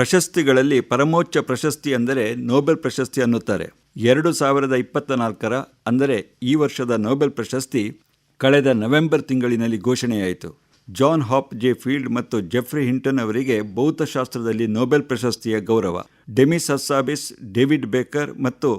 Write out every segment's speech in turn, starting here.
ಪ್ರಶಸ್ತಿಗಳಲ್ಲಿ ಪರಮೋಚ್ಚ ಪ್ರಶಸ್ತಿ ಅಂದರೆ ನೊಬೆಲ್ ಪ್ರಶಸ್ತಿ ಅನ್ನುತ್ತಾರೆ. ಎರಡು ಸಾವಿರದ ಇಪ್ಪತ್ತ ನಾಲ್ಕರ ಅಂದರೆ ಈ ವರ್ಷದ ನೊಬೆಲ್ ಪ್ರಶಸ್ತಿ ಕಳೆದ ನವೆಂಬರ್ ತಿಂಗಳಿನಲ್ಲಿ ಘೋಷಣೆಯಾಯಿತು. ಜಾನ್ ಹಾಪ್, ಜೆ ಫೀಲ್ಡ್ ಮತ್ತು ಜೆಫ್ರಿ ಹಿಂಟನ್ ಅವರಿಗೆ ಭೌತಶಾಸ್ತ್ರದಲ್ಲಿ ನೋಬೆಲ್ ಪ್ರಶಸ್ತಿಯ ಗೌರವ. ಡೆಮಿಸ್ ಸಸ್ಸಾಬಿಸ್, ಡೇವಿಡ್ ಬೇಕರ್ ಮತ್ತು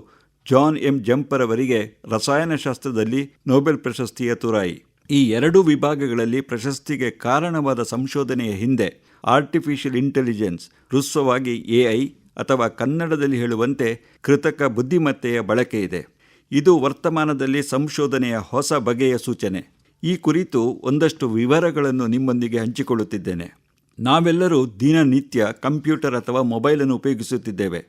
ಜಾನ್ ಎಂ ಜಂಪರ್ ಅವರಿಗೆ ರಸಾಯನಶಾಸ್ತ್ರದಲ್ಲಿ ನೊಬೆಲ್ ಪ್ರಶಸ್ತಿಯ ತುರಾಯಿ. ಈ ಎರಡೂ ವಿಭಾಗಗಳಲ್ಲಿ ಪ್ರಶಸ್ತಿಗೆ ಕಾರಣವಾದ ಸಂಶೋಧನೆಯ ಹಿಂದೆ ಆರ್ಟಿಫಿಷಿಯಲ್ ಇಂಟೆಲಿಜೆನ್ಸ್ ಹೃಸ್ವವಾಗಿ ಎಐ ಅಥವಾ ಕನ್ನಡದಲ್ಲಿ ಹೇಳುವಂತೆ ಕೃತಕ ಬುದ್ಧಿಮತ್ತೆಯ ಬಳಕೆ ಇದೆ. ಇದು ವರ್ತಮಾನದಲ್ಲಿ ಸಂಶೋಧನೆಯ ಹೊಸ ಬಗೆಯ ಸೂಚನೆ. ಈ ಕುರಿತು ಒಂದಷ್ಟು ವಿವರಗಳನ್ನು ನಿಮ್ಮೊಂದಿಗೆ ಹಂಚಿಕೊಳ್ಳುತ್ತಿದ್ದೇನೆ. ನಾವೆಲ್ಲರೂ ದಿನನಿತ್ಯ ಕಂಪ್ಯೂಟರ್ ಅಥವಾ ಮೊಬೈಲನ್ನು ಉಪಯೋಗಿಸುತ್ತಿದ್ದೇವೆ.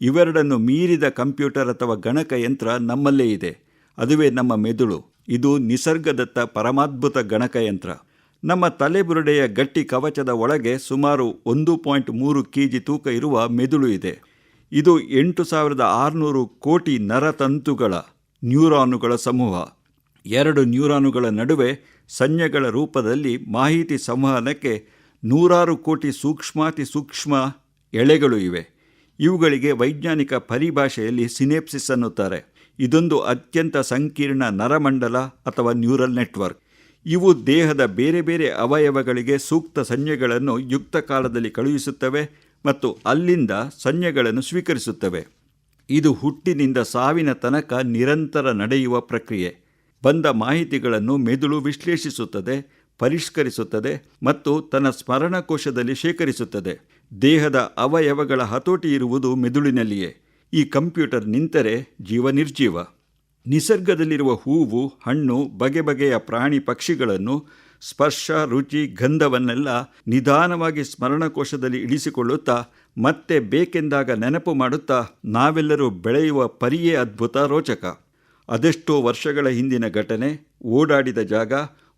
ಇವೆರಡನ್ನು ಮೀರಿದ ಕಂಪ್ಯೂಟರ್ ಅಥವಾ ಗಣಕಯಂತ್ರ ನಮ್ಮಲ್ಲೇ ಇದೆ. ಅದುವೇ ನಮ್ಮ ಮೆದುಳು. ಇದು ನಿಸರ್ಗದತ್ತ ಪರಮಾದ್ಭುತ ಗಣಕಯಂತ್ರ. ನಮ್ಮ ತಲೆಬುರುಡೆಯ ಗಟ್ಟಿ ಕವಚದ ಒಳಗೆ ಸುಮಾರು ಒಂದು ಪಾಯಿಂಟ್ ಮೂರು ಕೆ ಜಿ ತೂಕ ಇರುವ ಮೆದುಳು ಇದೆ. ಇದು ಎಂಟು ಸಾವಿರದ ಆರುನೂರು ಕೋಟಿ ನರತಂತುಗಳ, ನ್ಯೂರಾನುಗಳ ಸಮೂಹ. ಎರಡು ನ್ಯೂರಾನುಗಳ ನಡುವೆ ಸಂಜ್ಞೆಗಳ ರೂಪದಲ್ಲಿ ಮಾಹಿತಿ ಸಂವಹನಕ್ಕೆ ನೂರಾರು ಕೋಟಿ ಸೂಕ್ಷ್ಮಾತಿ ಸೂಕ್ಷ್ಮ ಎಳೆಗಳು ಇವೆ. ಇವುಗಳಿಗೆ ವೈಜ್ಞಾನಿಕ ಪರಿಭಾಷೆಯಲ್ಲಿ ಸಿನೆಪ್ಸಿಸ್ ಅನ್ನುತ್ತಾರೆ. ಇದೊಂದು ಅತ್ಯಂತ ಸಂಕೀರ್ಣ ನರಮಂಡಲ ಅಥವಾ ನ್ಯೂರಲ್ ನೆಟ್ವರ್ಕ್. ಇವು ದೇಹದ ಬೇರೆ ಬೇರೆ ಅವಯವಗಳಿಗೆ ಸೂಕ್ತ ಸಂಜ್ಞೆಗಳನ್ನು ಯುಕ್ತ ಕಾಲದಲ್ಲಿ ಕಳುಹಿಸುತ್ತವೆ ಮತ್ತು ಅಲ್ಲಿಂದ ಸಂಜ್ಞೆಗಳನ್ನು ಸ್ವೀಕರಿಸುತ್ತವೆ. ಇದು ಹುಟ್ಟಿನಿಂದ ಸಾವಿನ ತನಕ ನಿರಂತರ ನಡೆಯುವ ಪ್ರಕ್ರಿಯೆ. ಬಂದ ಮಾಹಿತಿಗಳನ್ನು ಮೆದುಳು ವಿಶ್ಲೇಷಿಸುತ್ತದೆ, ಪರಿಷ್ಕರಿಸುತ್ತದೆ ಮತ್ತು ತನ್ನ ಸ್ಮರಣಕೋಶದಲ್ಲಿ ಶೇಖರಿಸುತ್ತದೆ. ದೇಹದ ಅವಯವಗಳ ಹತೋಟಿ ಇರುವುದು ಮೆದುಳಿನಲ್ಲಿಯೇ. ಈ ಕಂಪ್ಯೂಟರ್ ನಿಂತರೆ ಜೀವ ನಿರ್ಜೀವ ನಿಸರ್ಗದಲ್ಲಿರುವ ಹೂವು, ಹಣ್ಣು, ಬಗೆ ಬಗೆಯ ಪ್ರಾಣಿ ಪಕ್ಷಿಗಳನ್ನು ಸ್ಪರ್ಶ, ರುಚಿ, ಗಂಧವನ್ನೆಲ್ಲ ನಿಧಾನವಾಗಿ ಸ್ಮರಣಕೋಶದಲ್ಲಿ ಇಳಿಸಿಕೊಳ್ಳುತ್ತಾ, ಮತ್ತೆ ಬೇಕೆಂದಾಗ ನೆನಪು ಮಾಡುತ್ತಾ ನಾವೆಲ್ಲರೂ ಬೆಳೆಯುವ ಪರಿಯೇ ಅದ್ಭುತ ರೋಚಕ. ಅದೆಷ್ಟೋ ವರ್ಷಗಳ ಹಿಂದಿನ ಘಟನೆ, ಓಡಾಡಿದ ಜಾಗ,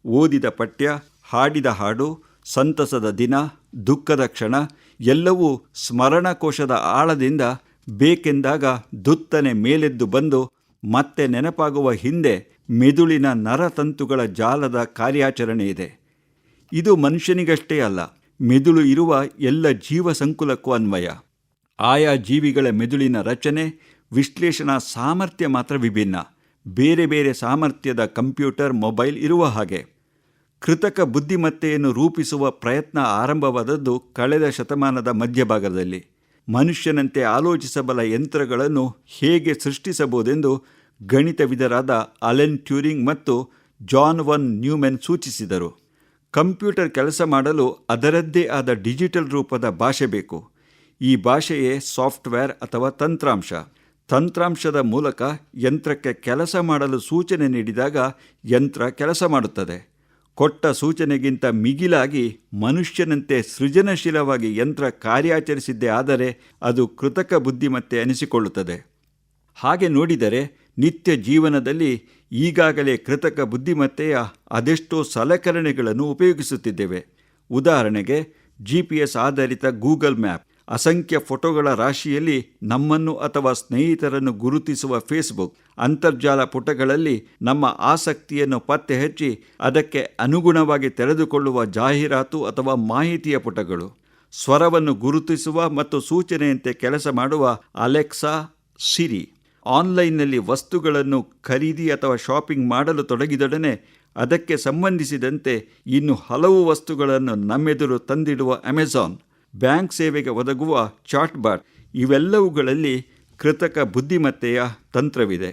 ಓದಿದ ಪಠ್ಯ, ಹಾಡಿದ ಹಾಡು, ಸಂತಸದ ದಿನ, ದುಃಖದ ಕ್ಷಣ, ಎಲ್ಲವೂ ಸ್ಮರಣಕೋಶದ ಆಳದಿಂದ ಬೇಕೆಂದಾಗ ದುತ್ತನೆ ಮೇಲೆದ್ದು ಬಂದು ಮತ್ತೆ ನೆನಪಾಗುವ ಹಿಂದೆ ಮೆದುಳಿನ ನರತಂತುಗಳ ಜಾಲದ ಕಾರ್ಯಾಚರಣೆ ಇದೆ. ಇದು ಮನುಷ್ಯನಿಗಷ್ಟೇ ಅಲ್ಲ, ಮೆದುಳು ಇರುವ ಎಲ್ಲ ಜೀವ ಸಂಕುಲಕ್ಕೂ ಅನ್ವಯ. ಆಯಾ ಜೀವಿಗಳ ಮೆದುಳಿನ ರಚನೆ, ವಿಶ್ಲೇಷಣಾ ಸಾಮರ್ಥ್ಯ ಮಾತ್ರ ವಿಭಿನ್ನ. ಬೇರೆ ಬೇರೆ ಸಾಮರ್ಥ್ಯದ ಕಂಪ್ಯೂಟರ್, ಮೊಬೈಲ್ ಇರುವ ಹಾಗೆ. ಕೃತಕ ಬುದ್ಧಿಮತ್ತೆಯನ್ನು ರೂಪಿಸುವ ಪ್ರಯತ್ನ ಆರಂಭವಾದದ್ದು ಕಳೆದ ಶತಮಾನದ ಮಧ್ಯಭಾಗದಲ್ಲಿ. ಮನುಷ್ಯನಂತೆ ಆಲೋಚಿಸಬಲ್ಲ ಯಂತ್ರಗಳನ್ನು ಹೇಗೆ ಸೃಷ್ಟಿಸಬಹುದೆಂದು ಗಣಿತವಿದರಾದ ಅಲೆನ್ ಟ್ಯೂರಿಂಗ್ ಮತ್ತು ಜಾನ್ ವನ್ ನ್ಯೂಮೆನ್ ಸೂಚಿಸಿದರು. ಕಂಪ್ಯೂಟರ್ ಕೆಲಸ ಮಾಡಲು ಅದರದ್ದೇ ಆದ ಡಿಜಿಟಲ್ ರೂಪದ ಭಾಷೆ ಬೇಕು. ಈ ಭಾಷೆಯೇ ಸಾಫ್ಟ್ವೇರ್ ಅಥವಾ ತಂತ್ರಾಂಶ. ತಂತ್ರಾಂಶದ ಮೂಲಕ ಯಂತ್ರಕ್ಕೆ ಕೆಲಸ ಮಾಡಲು ಸೂಚನೆ ನೀಡಿದಾಗ ಯಂತ್ರ ಕೆಲಸ ಮಾಡುತ್ತದೆ. ಕೊಟ್ಟ ಸೂಚನೆಗಿಂತ ಮಿಗಿಲಾಗಿ ಮನುಷ್ಯನಂತೆ ಸೃಜನಶೀಲವಾಗಿ ಯಂತ್ರ ಕಾರ್ಯಾಚರಿಸಿದ್ದೇ ಆದರೆ ಅದು ಕೃತಕ ಬುದ್ಧಿಮತ್ತೆ ಅನಿಸಿಕೊಳ್ಳುತ್ತದೆ. ಹಾಗೆ ನೋಡಿದರೆ ನಿತ್ಯ ಜೀವನದಲ್ಲಿ ಈಗಾಗಲೇ ಕೃತಕ ಬುದ್ಧಿಮತ್ತೆಯ ಅದೆಷ್ಟೋ ಸಲಕರಣೆಗಳನ್ನು ಉಪಯೋಗಿಸುತ್ತಿದ್ದೇವೆ. ಉದಾಹರಣೆಗೆ, ಜಿ ಪಿ ಎಸ್ ಆಧಾರಿತ ಗೂಗಲ್ ಮ್ಯಾಪ್. ಅಸಂಖ್ಯ ಫೋಟೋಗಳ ರಾಶಿಯಲ್ಲಿ ನಮ್ಮನ್ನು ಅಥವಾ ಸ್ನೇಹಿತರನ್ನು ಗುರುತಿಸುವ ಫೇಸ್ಬುಕ್ ಅಂತರ್ಜಾಲ ಪುಟಗಳಲ್ಲಿ ನಮ್ಮ ಆಸಕ್ತಿಯನ್ನು ಪತ್ತೆ ಹಚ್ಚಿ ಅದಕ್ಕೆ ಅನುಗುಣವಾಗಿ ತೆರೆದುಕೊಳ್ಳುವ ಜಾಹೀರಾತು ಅಥವಾ ಮಾಹಿತಿಯ ಪುಟಗಳು. ಸ್ವರವನ್ನು ಗುರುತಿಸುವ ಮತ್ತು ಸೂಚನೆಯಂತೆ ಕೆಲಸ ಮಾಡುವ ಅಲೆಕ್ಸಾ, ಸಿರಿ. ಆನ್ಲೈನ್ನಲ್ಲಿ ವಸ್ತುಗಳನ್ನು ಖರೀದಿ ಅಥವಾ ಶಾಪಿಂಗ್ ಮಾಡಲು ತೊಡಗಿದೊಡನೆ ಅದಕ್ಕೆ ಸಂಬಂಧಿಸಿದಂತೆ ಇನ್ನು ಹಲವು ವಸ್ತುಗಳನ್ನು ನಮ್ಮೆದುರು ತಂದಿಡುವ ಅಮೆಜಾನ್. ಬ್ಯಾಂಕ್ ಸೇವೆಗೆ ಒದಗುವ ಚಾಟ್ಬಾಟ್ ಇವೆಲ್ಲವುಗಳಲ್ಲಿ ಕೃತಕ ಬುದ್ಧಿಮತ್ತೆಯ ತಂತ್ರವಿದೆ.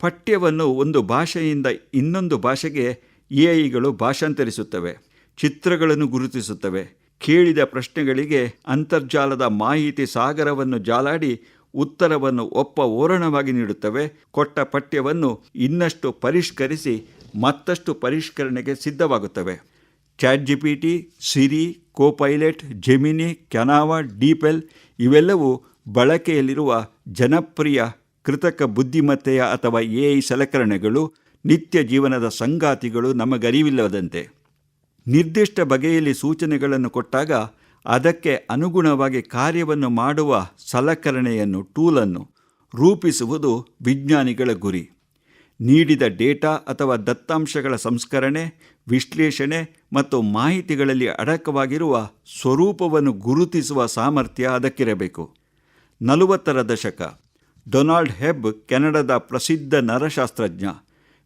ಪಠ್ಯವನ್ನು ಒಂದು ಭಾಷೆಯಿಂದ ಇನ್ನೊಂದು ಭಾಷೆಗೆ ಎಐಗಳು ಭಾಷಾಂತರಿಸುತ್ತವೆ, ಚಿತ್ರಗಳನ್ನು ಗುರುತಿಸುತ್ತವೆ, ಕೇಳಿದ ಪ್ರಶ್ನೆಗಳಿಗೆ ಅಂತರ್ಜಾಲದ ಮಾಹಿತಿ ಸಾಗರವನ್ನು ಜಾಲಾಡಿ ಉತ್ತರವನ್ನು ಒಪ್ಪ ಓರಣವಾಗಿ ನೀಡುತ್ತವೆ, ಕೊಟ್ಟ ಪಠ್ಯವನ್ನು ಇನ್ನಷ್ಟು ಪರಿಷ್ಕರಿಸಿ ಮತ್ತಷ್ಟು ಪರಿಷ್ಕರಣೆಗೆ ಸಿದ್ಧವಾಗುತ್ತವೆ. Chat G P T Siri Copilot, Gemini, Canva, DeepL ಇವೆಲ್ಲವೂ ಬಳಕೆಯಲ್ಲಿರುವ ಜನಪ್ರಿಯ ಕೃತಕ ಬುದ್ಧಿಮತ್ತೆಯ ಅಥವಾ ಎಐ ಸಲಕರಣೆಗಳು, ನಿತ್ಯ ಜೀವನದ ಸಂಗಾತಿಗಳು ನಮಗರಿವಿಲ್ಲದಂತೆ. ನಿರ್ದಿಷ್ಟ ಬಗೆಯಲ್ಲಿ ಸೂಚನೆಗಳನ್ನು ಕೊಟ್ಟಾಗ ಅದಕ್ಕೆ ಅನುಗುಣವಾಗಿ ಕಾರ್ಯವನ್ನು ಮಾಡುವ ಸಲಕರಣೆಯನ್ನು, ಟೂಲನ್ನು ರೂಪಿಸುವುದು ವಿಜ್ಞಾನಿಗಳ ಗುರಿ. ನೀಡಿದ ಡೇಟಾ ಅಥವಾ ದತ್ತಾಂಶಗಳ ಸಂಸ್ಕರಣೆ, ವಿಶ್ಲೇಷಣೆ ಮತ್ತು ಮಾಹಿತಿಗಳಲ್ಲಿ ಅಡಕವಾಗಿರುವ ಸ್ವರೂಪವನ್ನು ಗುರುತಿಸುವ ಸಾಮರ್ಥ್ಯ ಅದಕ್ಕಿರಬೇಕು. ನಲವತ್ತರ ದಶಕ. ಡೊನಾಲ್ಡ್ ಹೆಬ್, ಕೆನಡಾದ ಪ್ರಸಿದ್ಧ ನರಶಾಸ್ತ್ರಜ್ಞ.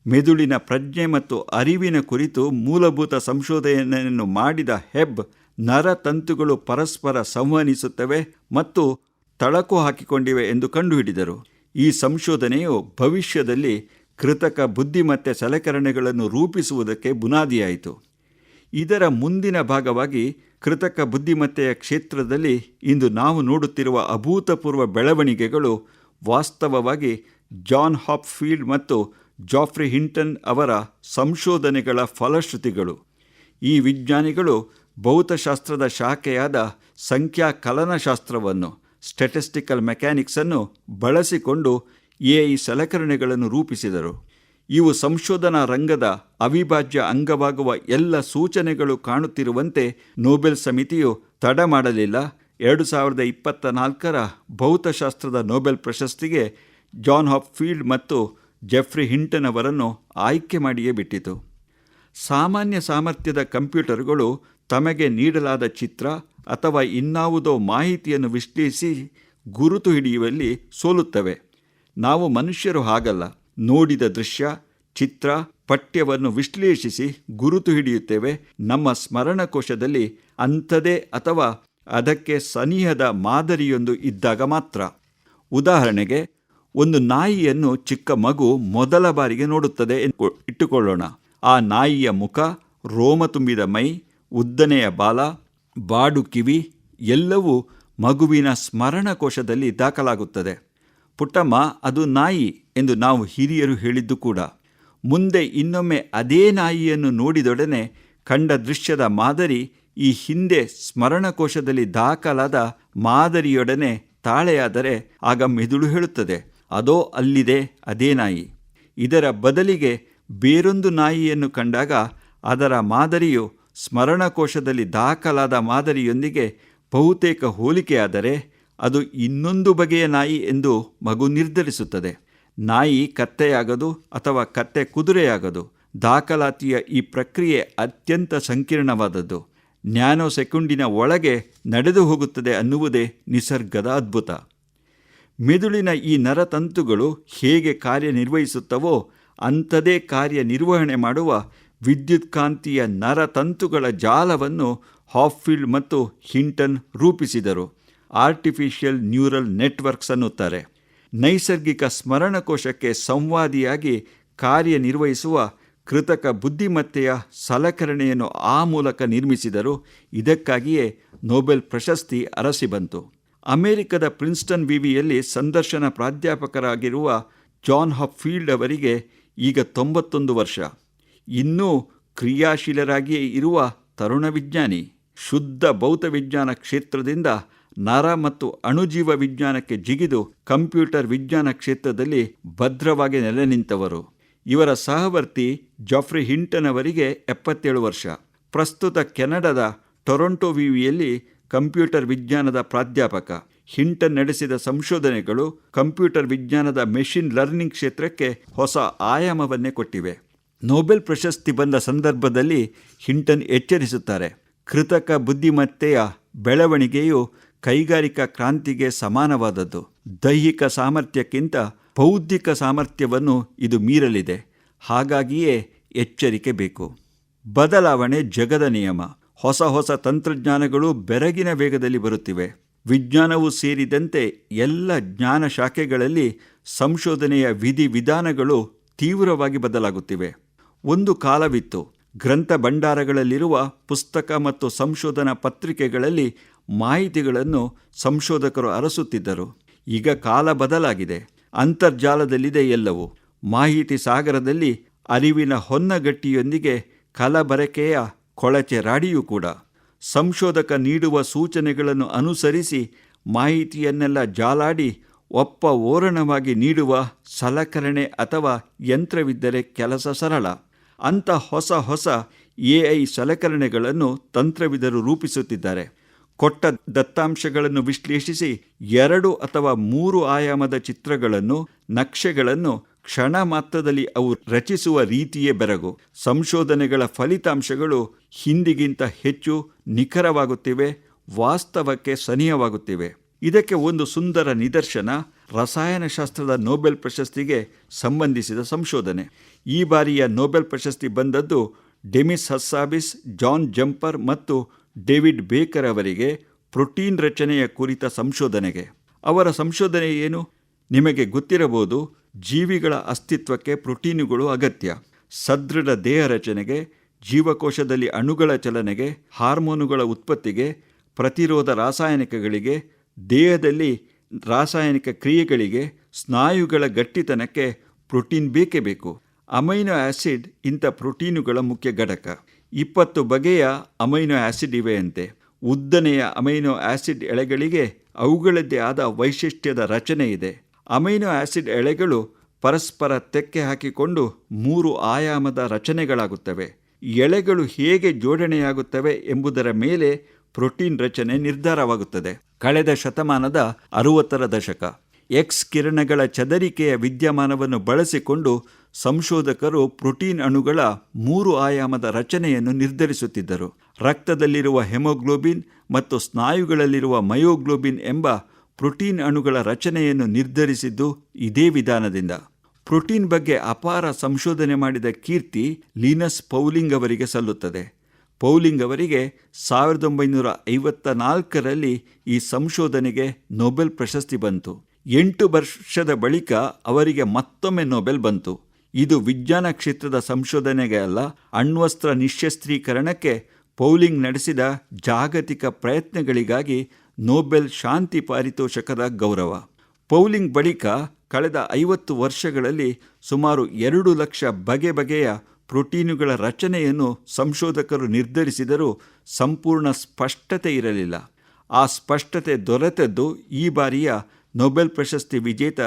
ಮೆದುಳಿನ ಪ್ರಜ್ಞೆ ಮತ್ತು ಅರಿವಿನ ಕುರಿತು ಮೂಲಭೂತ ಸಂಶೋಧನೆಯನ್ನು ಮಾಡಿದ ಹೆಬ್ ನರತಂತುಗಳು ಪರಸ್ಪರ ಸಂವಹನಿಸುತ್ತವೆ ಮತ್ತು ತಳಕು ಹಾಕಿಕೊಂಡಿವೆ ಎಂದು ಕಂಡುಹಿಡಿದರು. ಈ ಸಂಶೋಧನೆಯು ಭವಿಷ್ಯದಲ್ಲಿ ಕೃತಕ ಬುದ್ಧಿಮತ್ತೆ ಸಲಕರಣೆಗಳನ್ನು ರೂಪಿಸುವುದಕ್ಕೆ ಬುನಾದಿಯಾಯಿತು. ಇದರ ಮುಂದಿನ ಭಾಗವಾಗಿ ಕೃತಕ ಬುದ್ಧಿಮತ್ತೆಯ ಕ್ಷೇತ್ರದಲ್ಲಿ ಇಂದು ನಾವು ನೋಡುತ್ತಿರುವ ಅಭೂತಪೂರ್ವ ಬೆಳವಣಿಗೆಗಳು ವಾಸ್ತವವಾಗಿ ಜಾನ್ ಹಾಪ್ಫೀಲ್ಡ್ ಮತ್ತು ಜಾಫ್ರಿ ಹಿಂಟನ್ ಅವರ ಸಂಶೋಧನೆಗಳ ಫಲಶ್ರುತಿಗಳು. ಈ ವಿಜ್ಞಾನಿಗಳು ಭೌತಶಾಸ್ತ್ರದ ಶಾಖೆಯಾದ ಸಂಖ್ಯಾ ಕಲನಶಾಸ್ತ್ರವನ್ನು ಸ್ಟೆಟಿಸ್ಟಿಕಲ್ ಮೆಕ್ಯಾನಿಕ್ಸನ್ನು ಬಳಸಿಕೊಂಡು ಎಐ ಸಲಕರಣೆಗಳನ್ನು ರೂಪಿಸಿದರು. ಇವು ಸಂಶೋಧನಾ ರಂಗದ ಅವಿಭಾಜ್ಯ ಅಂಗವಾಗುವ ಎಲ್ಲ ಸೂಚನೆಗಳು ಕಾಣುತ್ತಿರುವಂತೆ ನೊಬೆಲ್ ಸಮಿತಿಯು ತಡ ಮಾಡಲಿಲ್ಲ. ಎರಡು ಸಾವಿರದ ಇಪ್ಪತ್ತ ನಾಲ್ಕರ ಭೌತಶಾಸ್ತ್ರದ ನೊಬೆಲ್ ಪ್ರಶಸ್ತಿಗೆ ಜಾನ್ ಹಾಫ್ ಫೀಲ್ಡ್ ಮತ್ತು ಜೆಫ್ರಿ ಹಿಂಟನ್ ಅವರನ್ನು ಆಯ್ಕೆ ಮಾಡಿಯೇ ಬಿಟ್ಟಿತು. ಸಾಮಾನ್ಯ ಸಾಮರ್ಥ್ಯದ ಕಂಪ್ಯೂಟರ್ಗಳು ತಮಗೆ ನೀಡಲಾದ ಚಿತ್ರ ಅಥವಾ ಇನ್ನಾವುದೋ ಮಾಹಿತಿಯನ್ನು ವಿಶ್ಲೇಷಿಸಿ ಗುರುತು ಹಿಡಿಯುವಲ್ಲಿ ಸೋಲುತ್ತವೆ. ನಾವು ಮನುಷ್ಯರು ಹಾಗಲ್ಲ. ನೋಡಿದ ದೃಶ್ಯ, ಚಿತ್ರ, ಪಠ್ಯವನ್ನು ವಿಶ್ಲೇಷಿಸಿ ಗುರುತು ಹಿಡಿಯುತ್ತೇವೆ. ನಮ್ಮ ಸ್ಮರಣಕೋಶದಲ್ಲಿ ಅಂಥದೇ ಅಥವಾ ಅದಕ್ಕೆ ಸನಿಹದ ಮಾದರಿಯೊಂದು ಇದ್ದಾಗ ಮಾತ್ರ. ಉದಾಹರಣೆಗೆ, ಒಂದು ನಾಯಿಯನ್ನು ಚಿಕ್ಕ ಮಗು ಮೊದಲ ಬಾರಿಗೆ ನೋಡುತ್ತದೆ ಎಂದು ಇಟ್ಟುಕೊಳ್ಳೋಣ. ಆ ನಾಯಿಯ ಮುಖ, ರೋಮ ತುಂಬಿದ ಮೈ, ಉದ್ದನೆಯ ಬಾಲ, ಬಾಡು ಕಿವಿ, ಎಲ್ಲವೂ ಮಗುವಿನ ಸ್ಮರಣಕೋಶದಲ್ಲಿ ದಾಖಲಾಗುತ್ತದೆ. ಪುಟ್ಟಮ್ಮ, ಅದು ನಾಯಿ ಎಂದು ನಾವು ಹಿರಿಯರು ಹೇಳಿದ್ದು ಕೂಡ. ಮುಂದೆ ಇನ್ನೊಮ್ಮೆ ಅದೇ ನಾಯಿಯನ್ನು ನೋಡಿದೊಡನೆ ಕಂಡ ದೃಶ್ಯದ ಮಾದರಿ ಈ ಹಿಂದೆ ಸ್ಮರಣಕೋಶದಲ್ಲಿ ದಾಖಲಾದ ಮಾದರಿಯೊಡನೆ ತಾಳೆಯಾದರೆ ಆಗ ಮೆದುಳು ಹೇಳುತ್ತದೆ. ಅದೋ ಅಲ್ಲಿದೆ, ಅದೇ ನಾಯಿ. ಇದರ ಬದಲಿಗೆ ಬೇರೊಂದು ನಾಯಿಯನ್ನು ಕಂಡಾಗ ಅದರ ಮಾದರಿಯು ಸ್ಮರಣಕೋಶದಲ್ಲಿ ದಾಖಲಾದ ಮಾದರಿಯೊಂದಿಗೆ ಬಹುತೇಕ ಹೋಲಿಕೆಯಾದರೆ ಅದು ಇನ್ನೊಂದು ಬಗೆಯ ನಾಯಿ ಎಂದು ಮಗು ನಿರ್ಧರಿಸುತ್ತದೆ. ನಾಯಿ ಕತ್ತೆಯಾಗದು ಅಥವಾ ಕತ್ತೆ ಕುದುರೆಯಾಗದು. ದಾಖಲಾತಿಯ ಈ ಪ್ರಕ್ರಿಯೆ ಅತ್ಯಂತ ಸಂಕೀರ್ಣವಾದದ್ದು. ನ್ಯಾನೋ ಸೆಕೆಂಡಿನ ಒಳಗೆ ನಡೆದು ಹೋಗುತ್ತದೆ ಅನ್ನುವುದೇ ನಿಸರ್ಗದ ಅದ್ಭುತ. ಮೆದುಳಿನ ಈ ನರತಂತುಗಳು ಹೇಗೆ ಕಾರ್ಯನಿರ್ವಹಿಸುತ್ತವೋ ಅಂಥದೇ ಕಾರ್ಯನಿರ್ವಹಣೆ ಮಾಡುವ ವಿದ್ಯುತ್ಕಾಂತೀಯ ನರತಂತುಗಳ ಜಾಲವನ್ನು ಹಾಫ್ಫೀಲ್ಡ್ ಮತ್ತು ಹಿಂಟನ್ ರೂಪಿಸಿದರು. ಆರ್ಟಿಫಿಷಿಯಲ್ ನ್ಯೂರಲ್ ನೆಟ್ವರ್ಕ್ಸ್ ಅನ್ನುತ್ತಾರೆ. ನೈಸರ್ಗಿಕ ಸ್ಮರಣಕೋಶಕ್ಕೆ ಸಂವಾದಿಯಾಗಿ ಕಾರ್ಯನಿರ್ವಹಿಸುವ ಕೃತಕ ಬುದ್ಧಿಮತ್ತೆಯ ಸಲಕರಣೆಯನ್ನು ಆ ಮೂಲಕ ನಿರ್ಮಿಸಿದರು ಇದಕ್ಕಾಗಿಯೇ ನೊಬೆಲ್ ಪ್ರಶಸ್ತಿ ಅರಸಿ ಬಂತು. ಅಮೆರಿಕದ ಪ್ರಿನ್ಸ್ಟನ್ ವಿವಿಯಲ್ಲಿ ಸಂದರ್ಶನ ಪ್ರಾಧ್ಯಾಪಕರಾಗಿರುವ ಜಾನ್ ಹಾಪ್ಫೀಲ್ಡ್ ಅವರಿಗೆ ಈಗ ತೊಂಬತ್ತೊಂದು ವರ್ಷ. ಇನ್ನೂ ಕ್ರಿಯಾಶೀಲರಾಗಿಯೇ ಇರುವ ತರುಣ ವಿಜ್ಞಾನಿ, ಶುದ್ಧ ಭೌತವಿಜ್ಞಾನ ಕ್ಷೇತ್ರದಿಂದ ನರ ಮತ್ತು ಅಣುಜೀವ ವಿಜ್ಞಾನಕ್ಕೆ ಜಿಗಿದು ಕಂಪ್ಯೂಟರ್ ವಿಜ್ಞಾನ ಕ್ಷೇತ್ರದಲ್ಲಿ ಭದ್ರವಾಗಿ ನೆಲೆ ನಿಂತವರು. ಇವರ ಸಹವರ್ತಿ ಜಾಫ್ರಿ ಹಿಂಟನ್ ಅವರಿಗೆ ಎಪ್ಪತ್ತೇಳು ವರ್ಷ. ಪ್ರಸ್ತುತ ಕೆನಡಾದ ಟೊರೊಂಟೊ ವಿವಿಯಲ್ಲಿ ಕಂಪ್ಯೂಟರ್ ವಿಜ್ಞಾನದ ಪ್ರಾಧ್ಯಾಪಕ. ಹಿಂಟನ್ ನಡೆಸಿದ ಸಂಶೋಧನೆಗಳು ಕಂಪ್ಯೂಟರ್ ವಿಜ್ಞಾನದ ಮೆಷಿನ್ ಲರ್ನಿಂಗ್ ಕ್ಷೇತ್ರಕ್ಕೆ ಹೊಸ ಆಯಾಮವನ್ನೇ ಕೊಟ್ಟಿವೆ. ನೊಬೆಲ್ ಪ್ರಶಸ್ತಿ ಬಂದ ಸಂದರ್ಭದಲ್ಲಿ ಹಿಂಟನ್ ಎಚ್ಚರಿಸುತ್ತಾರೆ. ಕೃತಕ ಬುದ್ಧಿಮತ್ತೆಯ ಬೆಳವಣಿಗೆಯು ಕೈಗಾರಿಕಾ ಕ್ರಾಂತಿಗೆ ಸಮಾನವಾದದ್ದು. ದೈಹಿಕ ಸಾಮರ್ಥ್ಯಕ್ಕಿಂತ ಬೌದ್ಧಿಕ ಸಾಮರ್ಥ್ಯವನ್ನು ಇದು ಮೀರಲಿದೆ. ಹಾಗಾಗಿಯೇ ಎಚ್ಚರಿಕೆ ಬೇಕು. ಬದಲಾವಣೆ ಜಗದ ನಿಯಮ. ಹೊಸ ಹೊಸ ತಂತ್ರಜ್ಞಾನಗಳು ಬೆರಗಿನ ವೇಗದಲ್ಲಿ ಬರುತ್ತಿವೆ. ವಿಜ್ಞಾನವು ಸೇರಿದಂತೆ ಎಲ್ಲ ಜ್ಞಾನ ಶಾಖೆಗಳಲ್ಲಿ ಸಂಶೋಧನೆಯ ವಿಧಿವಿಧಾನಗಳು ತೀವ್ರವಾಗಿ ಬದಲಾಗುತ್ತಿವೆ. ಒಂದು ಕಾಲವಿತ್ತು. ಗ್ರಂಥ ಭಂಡಾರಗಳಲ್ಲಿರುವ ಪುಸ್ತಕ ಮತ್ತು ಸಂಶೋಧನಾ ಪತ್ರಿಕೆಗಳಲ್ಲಿ ಮಾಹಿತಿಗಳನ್ನು ಸಂಶೋಧಕರು ಅರಸುತ್ತಿದ್ದರು. ಈಗ ಕಾಲ ಬದಲಾಗಿದೆ. ಅಂತರ್ಜಾಲದಲ್ಲಿದೆ ಎಲ್ಲವೂ. ಮಾಹಿತಿ ಸಾಗರದಲ್ಲಿ ಅರಿವಿನ ಹೊನ್ನಗಟ್ಟಿಯೊಂದಿಗೆ ಕಲಬರಕೆಯ ಕೊಳಚೆ ರಾಡಿಯೂ ಕೂಡ. ಸಂಶೋಧಕ ನೀಡುವ ಸೂಚನೆಗಳನ್ನು ಅನುಸರಿಸಿ ಮಾಹಿತಿಯನ್ನೆಲ್ಲ ಜಾಲಾಡಿ ಒಪ್ಪ ಓರಣವಾಗಿ ನೀಡುವ ಸಲಕರಣೆ ಅಥವಾ ಯಂತ್ರವಿದ್ದರೆ ಕೆಲಸ ಸರಳ. ಅಂಥ ಹೊಸ ಹೊಸ ಎ ಐ ಸಲಕರಣೆಗಳನ್ನು ತಂತ್ರವಿದರು ರೂಪಿಸುತ್ತಿದ್ದಾರೆ. ಕೊಟ್ಟ ದತ್ತಾಂಶಗಳನ್ನು ವಿಶ್ಲೇಷಿಸಿ ಎರಡು ಅಥವಾ ಮೂರು ಆಯಾಮದ ಚಿತ್ರಗಳನ್ನು, ನಕ್ಷೆಗಳನ್ನು ಕ್ಷಣ ಮಾತ್ರದಲ್ಲಿ ಅವು ರಚಿಸುವ ರೀತಿಯೇ ಬೆರಗು. ಸಂಶೋಧನೆಗಳ ಫಲಿತಾಂಶಗಳು ಹಿಂದಿಗಿಂತ ಹೆಚ್ಚು ನಿಖರವಾಗುತ್ತಿವೆ, ವಾಸ್ತವಕ್ಕೆ ಸನಿಹವಾಗುತ್ತಿವೆ. ಇದಕ್ಕೆ ಒಂದು ಸುಂದರ ನಿದರ್ಶನ ರಸಾಯನಶಾಸ್ತ್ರದ ನೋಬೆಲ್ ಪ್ರಶಸ್ತಿಗೆ ಸಂಬಂಧಿಸಿದ ಸಂಶೋಧನೆ. ಈ ಬಾರಿಯ ನೋಬೆಲ್ ಪ್ರಶಸ್ತಿ ಬಂದದ್ದು ಡೆಮಿಸ್ ಹಸ್ಸಾಬಿಸ್, ಜಾನ್ ಜಂಪರ್ ಮತ್ತು ಡೇವಿಡ್ ಬೇಕರ್ ಅವರಿಗೆ ಪ್ರೋಟೀನ್ ರಚನೆಯ ಕುರಿತ ಸಂಶೋಧನೆಗೆ. ಅವರ ಸಂಶೋಧನೆ ಏನು? ನಿಮಗೆ ಗೊತ್ತಿರಬಹುದು, ಜೀವಿಗಳ ಅಸ್ತಿತ್ವಕ್ಕೆ ಪ್ರೋಟೀನುಗಳು ಅಗತ್ಯ. ಸದೃಢ ದೇಹ ರಚನೆಗೆ, ಜೀವಕೋಶದಲ್ಲಿ ಅಣುಗಳ ಚಲನೆಗೆ, ಹಾರ್ಮೋನುಗಳ ಉತ್ಪತ್ತಿಗೆ, ಪ್ರತಿರೋಧ ರಾಸಾಯನಿಕಗಳಿಗೆ, ದೇಹದಲ್ಲಿ ರಾಸಾಯನಿಕ ಕ್ರಿಯೆಗಳಿಗೆ, ಸ್ನಾಯುಗಳ ಗಟ್ಟಿತನಕ್ಕೆ ಪ್ರೋಟೀನ್ ಬೇಕೇ ಬೇಕು. ಅಮೈನೋ ಆಸಿಡ್ ಇಂಥ ಪ್ರೋಟೀನುಗಳ ಮುಖ್ಯ ಘಟಕ. ಇಪ್ಪತ್ತು ಬಗೆಯ ಅಮೈನೋ ಆ್ಯಸಿಡ್ ಇವೆಯಂತೆ. ಉದ್ದನೆಯ ಅಮೈನೋ ಆ್ಯಸಿಡ್ ಎಳೆಗಳಿಗೆ ಅವುಗಳದ್ದೇ ಆದ ವೈಶಿಷ್ಟ್ಯದ ರಚನೆ ಇದೆ. ಅಮೈನೋ ಆ್ಯಸಿಡ್ ಎಳೆಗಳು ಪರಸ್ಪರ ತೆಕ್ಕೆ ಹಾಕಿಕೊಂಡು ಮೂರು ಆಯಾಮದ ರಚನೆಗಳಾಗುತ್ತವೆ. ಎಳೆಗಳು ಹೇಗೆ ಜೋಡಣೆಯಾಗುತ್ತವೆ ಎಂಬುದರ ಮೇಲೆ ಪ್ರೋಟೀನ್ ರಚನೆ ನಿರ್ಧಾರವಾಗುತ್ತದೆ. ಕಳೆದ ಶತಮಾನದ ಅರುವತ್ತರ ದಶಕ. ಎಕ್ಸ್ ಕಿರಣಗಳ ಚದರಿಕೆಯ ವಿದ್ಯಮಾನವನ್ನು ಬಳಸಿಕೊಂಡು ಸಂಶೋಧಕರು ಪ್ರೋಟೀನ್ ಅಣುಗಳ ಮೂರು ಆಯಾಮದ ರಚನೆಯನ್ನು ನಿರ್ಧರಿಸುತ್ತಿದ್ದರು. ರಕ್ತದಲ್ಲಿರುವ ಹೆಮೋಗ್ಲೋಬಿನ್ ಮತ್ತು ಸ್ನಾಯುಗಳಲ್ಲಿರುವ ಮಯೋಗ್ಲೋಬಿನ್ ಎಂಬ ಪ್ರೋಟೀನ್ ಅಣುಗಳ ರಚನೆಯನ್ನು ನಿರ್ಧರಿಸಿದ್ದು ಇದೇ ವಿಧಾನದಿಂದ. ಪ್ರೋಟೀನ್ ಬಗ್ಗೆ ಅಪಾರ ಸಂಶೋಧನೆ ಮಾಡಿದ ಕೀರ್ತಿ ಲೀನಸ್ ಪೌಲಿಂಗ್ ಅವರಿಗೆ ಸಲ್ಲುತ್ತದೆ. ಪೌಲಿಂಗ್ ಅವರಿಗೆ ಸಾವಿರದ ಒಂಬೈನೂರ ಐವತ್ತ ನಾಲ್ಕರಲ್ಲಿ ಈ ಸಂಶೋಧನೆಗೆ ನೊಬೆಲ್ ಪ್ರಶಸ್ತಿ ಬಂತು. ಎಂಟು ವರ್ಷದ ಬಳಿಕ ಅವರಿಗೆ ಮತ್ತೊಮ್ಮೆ ನೊಬೆಲ್ ಬಂತು. ಇದು ವಿಜ್ಞಾನ ಕ್ಷೇತ್ರದ ಸಂಶೋಧನೆಗೆ ಅಲ್ಲ, ಅಣ್ವಸ್ತ್ರ ನಿಶ್ಯಸ್ತ್ರೀಕರಣಕ್ಕೆ ಪೌಲಿಂಗ್ ನಡೆಸಿದ ಜಾಗತಿಕ ಪ್ರಯತ್ನಗಳಿಗಾಗಿ ನೋಬೆಲ್ ಶಾಂತಿ ಪಾರಿತೋಷಕದ ಗೌರವ. ಪೌಲಿಂಗ್ ಬಳಿಕ ಕಳೆದ ಐವತ್ತು ವರ್ಷಗಳಲ್ಲಿ ಸುಮಾರು ಎರಡು ಲಕ್ಷ ಬಗೆ ಬಗೆಯ ಪ್ರೋಟೀನುಗಳ ರಚನೆಯನ್ನು ಸಂಶೋಧಕರು ನಿರ್ಧರಿಸಿದರೂ ಸಂಪೂರ್ಣ ಸ್ಪಷ್ಟತೆ ಇರಲಿಲ್ಲ. ಆ ಸ್ಪಷ್ಟತೆ ದೊರೆತದ್ದು ಈ ಬಾರಿಯ ನೊಬೆಲ್ ಪ್ರಶಸ್ತಿ ವಿಜೇತ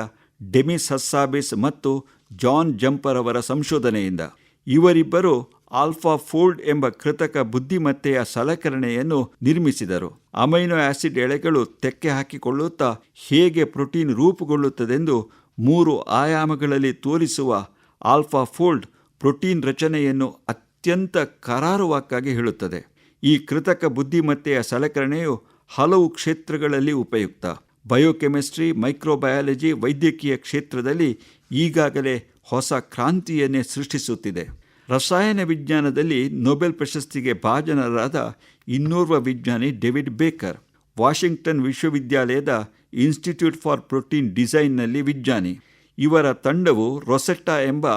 ಡೆಮಿಸ್ ಹಸ್ಸಾಬಿಸ್ ಮತ್ತು ಜಾನ್ ಜಂಪರ್ ಅವರ ಸಂಶೋಧನೆಯಿಂದ. ಇವರಿಬ್ಬರು ಆಲ್ಫಾ ಫೋಲ್ಡ್ ಎಂಬ ಕೃತಕ ಬುದ್ಧಿಮತ್ತೆಯ ಸಲಕರಣೆಯನ್ನು ನಿರ್ಮಿಸಿದರು. ಅಮೈನೋ ಆಸಿಡ್ ಎಳೆಗಳು ತೆಕ್ಕೆ ಹಾಕಿಕೊಳ್ಳುತ್ತಾ ಹೇಗೆ ಪ್ರೋಟೀನ್ ರೂಪುಗೊಳ್ಳುತ್ತದೆಂದು ಮೂರು ಆಯಾಮಗಳಲ್ಲಿ ತೋರಿಸುವ ಆಲ್ಫಾ ಫೋಲ್ಡ್ ಪ್ರೋಟೀನ್ ರಚನೆಯನ್ನು ಅತ್ಯಂತ ಕರಾರುವಾಕ್ಕಾಗಿ ಹೇಳುತ್ತದೆ. ಈ ಕೃತಕ ಬುದ್ಧಿಮತ್ತೆಯ ಸಲಕರಣೆಯು ಹಲವು ಕ್ಷೇತ್ರಗಳಲ್ಲಿ ಉಪಯುಕ್ತ. ಬಯೋಕೆಮಿಸ್ಟ್ರಿ, ಮೈಕ್ರೋಬಯಾಲಜಿ, ವೈದ್ಯಕೀಯ ಕ್ಷೇತ್ರದಲ್ಲಿ ಈಗಾಗಲೇ ಹೊಸ ಕ್ರಾಂತಿಯನ್ನೇ ಸೃಷ್ಟಿಸುತ್ತಿದೆ. ರಸಾಯನ ವಿಜ್ಞಾನದಲ್ಲಿ ನೊಬೆಲ್ ಪ್ರಶಸ್ತಿಗೆ ಭಾಜನರಾದ ಇನ್ನೋರ್ವ ವಿಜ್ಞಾನಿ ಡೇವಿಡ್ ಬೇಕರ್, ವಾಷಿಂಗ್ಟನ್ ವಿಶ್ವವಿದ್ಯಾಲಯದ ಇನ್ಸ್ಟಿಟ್ಯೂಟ್ ಫಾರ್ ಪ್ರೋಟೀನ್ ಡಿಸೈನ್ನಲ್ಲಿ ವಿಜ್ಞಾನಿ. ಇವರ ತಂಡವು ರೊಸೆಟ್ಟಾ ಎಂಬ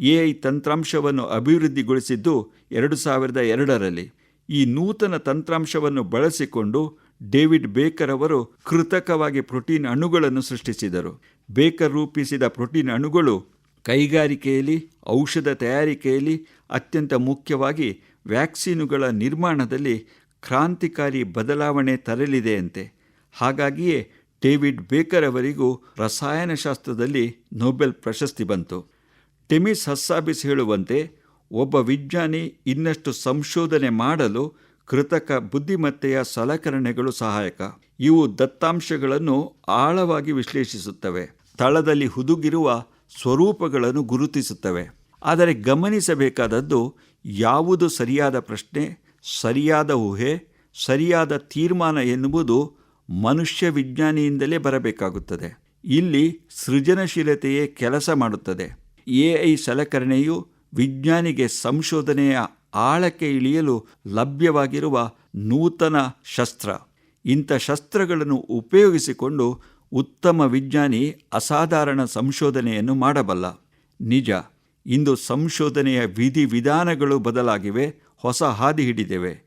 ಎಐ ತಂತ್ರಾಂಶವನ್ನು ಅಭಿವೃದ್ಧಿಗೊಳಿಸಿದ್ದು ಎರಡು ಸಾವಿರದ ಎರಡರಲ್ಲಿ. ಈ ನೂತನ ತಂತ್ರಾಂಶವನ್ನು ಬಳಸಿಕೊಂಡು ಡೇವಿಡ್ ಬೇಕರ್ ಅವರು ಕೃತಕವಾಗಿ ಪ್ರೋಟೀನ್ ಅಣುಗಳನ್ನು ಸೃಷ್ಟಿಸಿದರು. ಬೇಕರ್ ರೂಪಿಸಿದ ಪ್ರೋಟೀನ್ ಅಣುಗಳು ಕೈಗಾರಿಕೆಯಲ್ಲಿ, ಔಷಧ ತಯಾರಿಕೆಯಲ್ಲಿ ಅತ್ಯಂತ ಮುಖ್ಯವಾಗಿ ವ್ಯಾಕ್ಸಿನುಗಳ ನಿರ್ಮಾಣದಲ್ಲಿ ಕ್ರಾಂತಿಕಾರಿ ಬದಲಾವಣೆ ತರಲಿದೆಯಂತೆ. ಹಾಗಾಗಿಯೇ ಡೇವಿಡ್ ಬೇಕರ್ ಅವರಿಗೂ ರಸಾಯನಶಾಸ್ತ್ರದಲ್ಲಿ ನೊಬೆಲ್ ಪ್ರಶಸ್ತಿ ಬಂತು. ಟೆಮಿಸ್ ಹಸ್ಸಾಬಿಸ್ ಹೇಳುವಂತೆ, ಒಬ್ಬ ವಿಜ್ಞಾನಿ ಇನ್ನಷ್ಟು ಸಂಶೋಧನೆ ಮಾಡಲು ಕೃತಕ ಬುದ್ಧಿಮತ್ತೆಯ ಸಲಕರಣೆಗಳು ಸಹಾಯಕ. ಇವು ದತ್ತಾಂಶಗಳನ್ನು ಆಳವಾಗಿ ವಿಶ್ಲೇಷಿಸುತ್ತವೆ. ತಳದಲ್ಲಿ ಹುದುಗಿರುವ ಸ್ವರೂಪಗಳನ್ನು ಗುರುತಿಸುತ್ತವೆ. ಆದರೆ ಗಮನಿಸಬೇಕಾದದ್ದು ಯಾವುದು ಸರಿಯಾದ ಪ್ರಶ್ನೆ, ಸರಿಯಾದ ಊಹೆ, ಸರಿಯಾದ ತೀರ್ಮಾನ ಎನ್ನುವುದು ಮನುಷ್ಯ ವಿಜ್ಞಾನಿಯಿಂದಲೇ ಬರಬೇಕಾಗುತ್ತದೆ. ಇಲ್ಲಿ ಸೃಜನಶೀಲತೆಯೇ ಕೆಲಸ ಮಾಡುತ್ತದೆ. ಎಐ ಸಲಕರಣೆಯು ವಿಜ್ಞಾನಿಗೆ ಸಂಶೋಧನೆಯ ಆಳಕ್ಕೆ ಇಳಿಯಲು ಲಭ್ಯವಾಗಿರುವ ನೂತನ ಶಸ್ತ್ರ. ಇಂಥ ಶಸ್ತ್ರಗಳನ್ನು ಉಪಯೋಗಿಸಿಕೊಂಡು ಉತ್ತಮ ವಿಜ್ಞಾನಿ ಅಸಾಧಾರಣ ಸಂಶೋಧನೆಯನ್ನು ಮಾಡಬಲ್ಲ. ನಿಜ, ಇಂದು ಸಂಶೋಧನೆಯ ವಿಧಿವಿಧಾನಗಳು ಬದಲಾಗಿವೆ, ಹೊಸ ಹಾದಿ ಹಿಡಿದಿವೆ.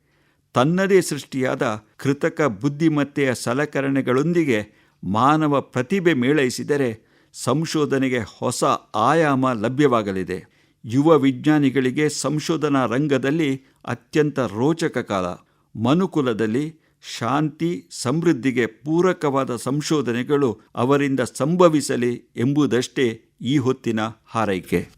ತನ್ನದೇ ಸೃಷ್ಟಿಯಾದ ಕೃತಕ ಬುದ್ಧಿಮತ್ತೆಯ ಸಲಕರಣೆಗಳೊಂದಿಗೆ ಮಾನವ ಪ್ರತಿಭೆ ಮೇಳೈಸಿದರೆ ಸಂಶೋಧನೆಗೆ ಹೊಸ ಆಯಾಮ ಲಭ್ಯವಾಗಲಿದೆ. ಯುವ ವಿಜ್ಞಾನಿಗಳಿಗೆ ಸಂಶೋಧನಾ ರಂಗದಲ್ಲಿ ಅತ್ಯಂತ ರೋಚಕ ಕಾಲ. ಮನುಕುಲದಲ್ಲಿ ಶಾಂತಿ ಸಮೃದ್ಧಿಗೆ ಪೂರಕವಾದ ಸಂಶೋಧನೆಗಳು ಅವರಿಂದ ಸಂಭವಿಸಲಿ ಎಂಬುದಷ್ಟೇ ಈ ಹೊತ್ತಿನ ಹಾರೈಕೆ.